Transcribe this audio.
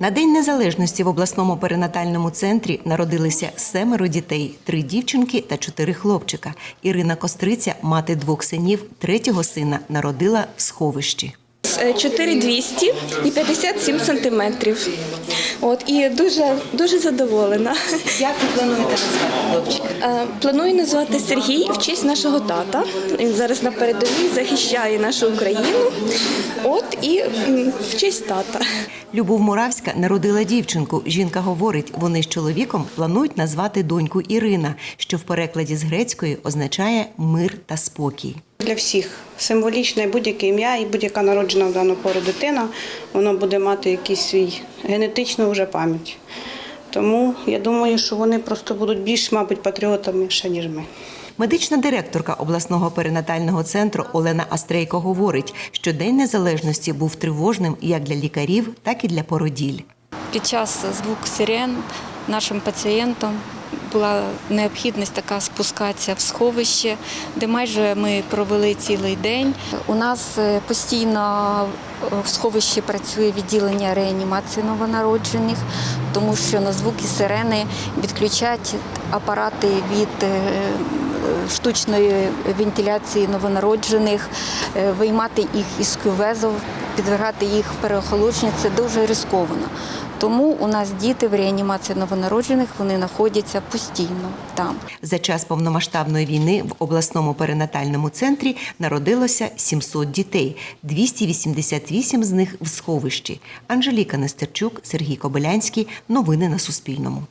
На День Незалежності в обласному перинатальному центрі народилися семеро дітей: три дівчинки та чотири хлопчика. Ірина Костриця, мати двох синів, третього сина народила в сховищі. Е, 4200 і 57 сантиметрів. От і дуже дуже задоволена. Як ви плануєте назвати хлопчика? Е, Планую назвати Сергій в честь нашого тата. Він зараз на передовій захищає нашу Україну. От і в честь тата. Любов Муравська народила дівчинку. Жінка говорить, вони з чоловіком планують назвати доньку Ірина, що в перекладі з грецької означає мир та спокій. Для всіх символічне будь-яке ім'я і будь-яка народжена в дану пору дитина, воно буде мати якийсь свій генетичну вже пам'ять. Тому я думаю, що вони просто будуть більш, мабуть, патріотами ще, ніж ми. Медична директорка обласного перинатального центру Олена Астрейко говорить, що День Незалежності був тривожним як для лікарів, так і для породіль. Під час звук сирен нашим пацієнтам була необхідність така спускатися в сховище, де майже ми провели цілий день. У нас е, постійно е, в сховищі працює відділення реанімації новонароджених, тому що на звуки сирени відключать апарати від е, штучної вентиляції новонароджених, е, виймати їх із кювезу, підвергати їх переохолодженню – це дуже ризиковано. Тому у нас діти в реанімації новонароджених вони знаходяться постійно там. За час повномасштабної війни в обласному перинатальному центрі народилося 700 дітей, 288 з них в сховищі. Анжеліка Нестерчук, Сергій Кобилянський. Новини на Суспільному.